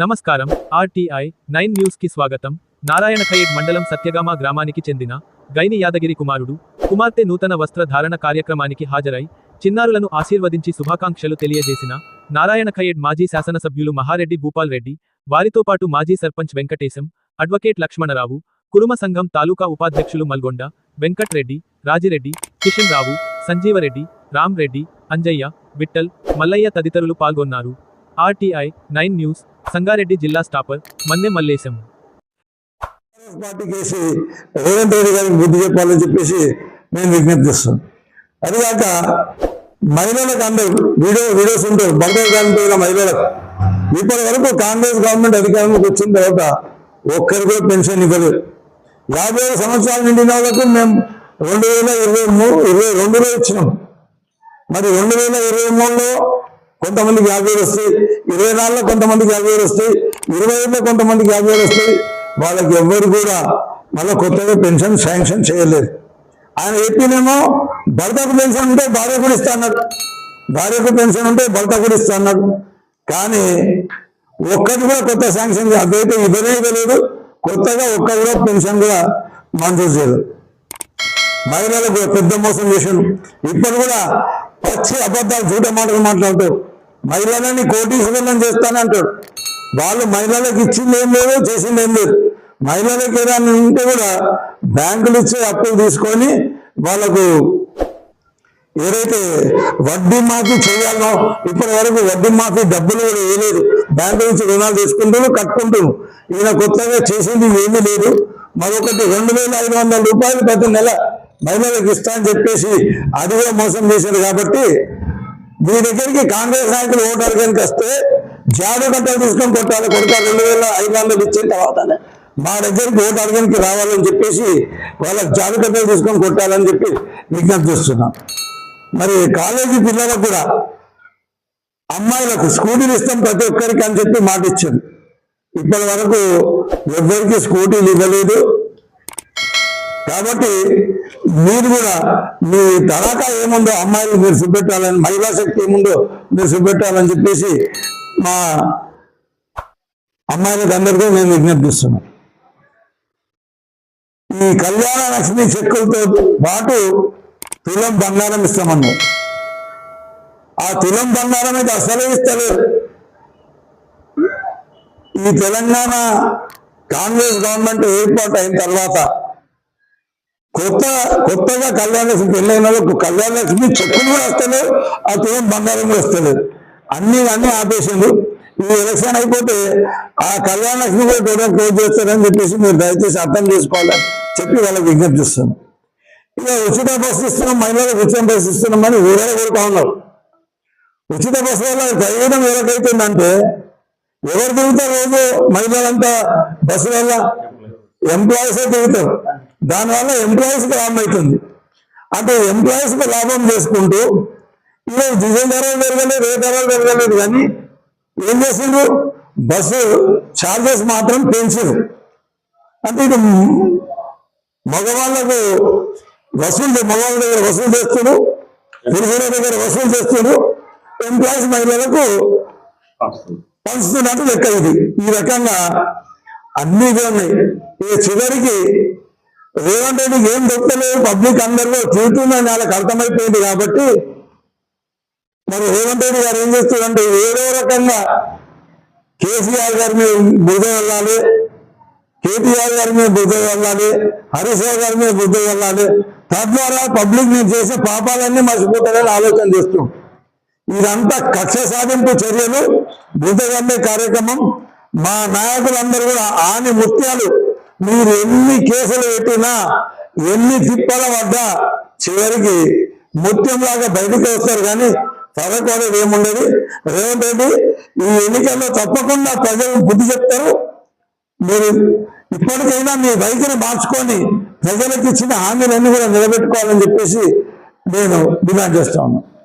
నమస్కారం. RTI nine న్యూస్కి స్వాగతం. నారాయణ ఖయేడ్ మండలం సత్యగామ గ్రామానికి చెందిన గైని యాదగిరి కుమారుడు కుమార్తె నూతన వస్త్ర ధారణ కార్యక్రమానికి హాజరై చిన్నారులను ఆశీర్వదించి శుభాకాంక్షలు తెలియజేసిన నారాయణ ఖయేడ్ మాజీ శాసనసభ్యులు మహారెడ్డి భూపాల్ రెడ్డి వారితో పాటు మాజీ సర్పంచ్ వెంకటేశం అడ్వకేట్ లక్ష్మణరావు కురుమ సంఘం తాలూకా ఉపాధ్యక్షులు మల్గొండ వెంకట్రెడ్డి రాజిరెడ్డి కిషన్ రావు సంజీవరెడ్డి రామ్రెడ్డి అంజయ్య విట్టల్ మల్లయ్య తదితరులు పాల్గొన్నారు. ఆర్టీఐ నైన్ న్యూస్ సంగారెడ్డి జిల్లా స్టాపర్ మన్నె మల్లేశం. కాంగ్రెస్ పార్టీకి రేవంత్ రెడ్డి గారికి బుద్ధి చెప్పాలని చెప్పేసి మేము విజ్ఞప్తి చేస్తాం అదిగాక మహిళలకు అందరూ వీడియో వీడియోస్ ఉంటారు భర్తలు కానిపోయిన మహిళలకు. ఇప్పటి వరకు కాంగ్రెస్ గవర్నమెంట్ అధికారంలోకి వచ్చిన తర్వాత ఒక్కరు కూడా పెన్షన్ ఇవ్వలేదు. యాభై ఏడు సంవత్సరాల నిండిన వాళ్ళకు మేము రెండు వేల ఇరవై మూడు ఇరవై రెండులో ఇచ్చినాం. మరి రెండు వేల ఇరవై మూడులో కొంతమందికి యాభై వేలు వస్తాయి. ఇరవై నాలుగులో కొంతమందికి యాభై వేలు వస్తాయి. ఇరవై ఐదులో కొంతమందికి యాభై వేలు వస్తాయి. వాళ్ళకి ఎవ్వరు కూడా మళ్ళీ కొత్తగా పెన్షన్ శాంక్షన్ చేయలేదు. ఆయన చెప్పినేమో భర్తకు పెన్షన్ ఉంటే భార్య కూడా ఇస్తా అన్నాడు. భార్యకు పెన్షన్ ఉంటే భర్త కూడా ఇస్తా అన్నాడు. కానీ ఒక్కటి కూడా కొత్త శాంక్షన్ అదైతే ఇవ్వనే ఇవ్వలేదు. కొత్తగా ఒక్క కూడా పెన్షన్ కూడా మంజూరు చేయలేదు. మహిళలకు పెద్ద మోసం చేశాడు ఇప్పుడు కూడా పచ్చి అబద్ధాలు చూడ మాటలు మాట్లాడుతూ మహిళలని కోటీశ్వరం చేస్తానంటాడు వాళ్ళు మహిళలకు ఇచ్చింది ఏం లేదు చేసింది ఏం లేదు. మహిళలకు ఏదైనా ఉంటే కూడా బ్యాంకులు ఇచ్చే అప్పులు తీసుకొని వాళ్ళకు ఏదైతే వడ్డీ మాఫీ చేయాలనో ఇప్పటి వరకు వడ్డీ మాఫీ డబ్బులు కూడా వేయలేదు. బ్యాంకు నుంచి రుణాలు తీసుకుంటూ కట్టుకుంటాను ఈయన కొత్తగా చేసింది ఏమీ లేదు. మరొకటి రెండు వేల ఐదు వందల రూపాయలు ప్రతి నెల మహిళలకు ఇస్తా అని చెప్పేసి అదిగా మోసం చేశారు కాబట్టి మీ దగ్గరికి కాంగ్రెస్ నాయకులు ఓటు అడగడానికి వస్తే జాడు కట్టలు తీసుకొని కొట్టాలి కొడుక రెండు వేల ఐదు వందలు ఇచ్చిన తర్వాతనే మా దగ్గరికి ఓటు అడగడానికి రావాలని చెప్పేసి వాళ్ళకి జాడు కట్టలు తీసుకొని కొట్టాలని చెప్పి విజ్ఞప్తి చేస్తున్నాం. మరి కాలేజీ పిల్లలకు కూడా అమ్మాయిలకు స్కూటీలు ఇస్తాం ప్రతి ఒక్కరికి అని చెప్పి మాట ఇచ్చింది ఇప్పటి వరకు ఎవరికి స్కూటీలు ఇవ్వలేదు. కాబట్టి మీరు కూడా మీ తడాకా ఏముందో అమ్మాయిలు మీరు చూపెట్టాలని మహిళా శక్తి ఏముందో మీరు చూపెట్టాలని చెప్పేసి మా అమ్మాయిలకు అందరికీ మేము విజ్ఞప్తిస్తున్నాం ఈ కళ్యాణ లక్ష్మి చెక్కులతో పాటు తులం బంగారం ఇస్తామన్నారు. ఆ తులం బంగారం అయితే అసలే ఇస్తలేదు. ఈ తెలంగాణ కాంగ్రెస్ గవర్నమెంట్ ఏర్పాటు అయిన తర్వాత కొత్త కొత్తగా కళ్యాణ లక్ష్మి పెళ్ళైన వాళ్ళకు కళ్యాణ లక్ష్మి చెక్కులు కూడా వస్తలేదు ఆ తులం బంగారం కూడా వస్తలేదు అన్ని అన్ని ఆపేసిండు ఈ ఎలక్షన్ అయిపోతే ఆ కళ్యాణ లక్ష్మి కూడా టోటల్ క్లోజ్ చేస్తారని చెప్పేసి మీరు దయచేసి అర్థం చేసుకోవాలని చెప్పి వాళ్ళకి విజ్ఞప్తిస్తాను ఇక ఉచిత బస్సు ఇస్తున్నాం మహిళలకు ఉచిత బస్సు ఇస్తున్నామని ఊరే కోరుతా ఉన్నారు. ఉచిత బస్సు వల్ల ప్రయోజనం ఎవరికైతుందంటే ఎవరు తిరుగుతారు రోజు మహిళలంతా బస్సు వల్ల ఎంప్లాయీసే తిరుగుతారు. దానివల్ల ఎంప్లాయీస్కి లాభం అవుతుంది అంటే ఎంప్లాయీస్కి లాభం చేసుకుంటూ ఈరోజు డీజిల్ ధరలు పెరగలేదు రేట్ ధరలు పెరగలేదు కానీ ఏం చేసిండ్రు? బస్సు ఛార్జెస్ మాత్రం పెంచారు అంటే ఇది మగవాళ్ళకు వసూలు మగవాళ్ళ దగ్గర వసూలు చేస్తుడు పురుషుల దగ్గర వసూలు చేస్తుడు ఎంప్లాయీస్ మహిళలకు పంచుతున్నట్టు లెక్క ఇది. ఈ రకంగా అన్ని ఉన్నాయి. ఈ చివరికి రేవంత్ రెడ్డికి ఏం దొరకలేదు. పబ్లిక్ అందరిలో తిరుగుతుందని వాళ్ళకి అర్థమైపోయింది కాబట్టి మరి రేవంత్ రెడ్డి గారు ఏం చేస్తారంటే ఏదో రకంగా కేసీఆర్ గారి మీద బుద్ధ వెళ్ళాలి కేటీఆర్ గారి మీద బుద్ధ వెళ్ళాలి హరీష్ గారి మీద బుద్ధ వెళ్ళాలి తద్వారా పబ్లిక్ నేను చేసే పాపాలన్నీ మర్చిపోతారని ఆలోచన చేస్తాం ఇదంతా కక్ష సాధింపు చర్యలు. బుద్ధగమ్మే కార్యక్రమం. మా నాయకులందరూ కూడా ఆని ముత్యాలు మీరు ఎన్ని కేసులు పెట్టినా ఎన్ని తిప్పల వద్ద చివరికి ముత్యంలాగా బయటకు వస్తారు కానీ పదకొండది ఏముండదు. రేవంత్ రెడ్డి ఈ ఎన్నికల్లో తప్పకుండా ప్రజలు బుద్ధి చెప్తారు. మీరు ఇప్పటికైనా మీ వైఖరి మార్చుకొని ప్రజలకు ఇచ్చిన హామీలన్నీ కూడా నిలబెట్టుకోవాలని చెప్పేసి నేను డిమాండ్ చేస్తా ఉన్నాను.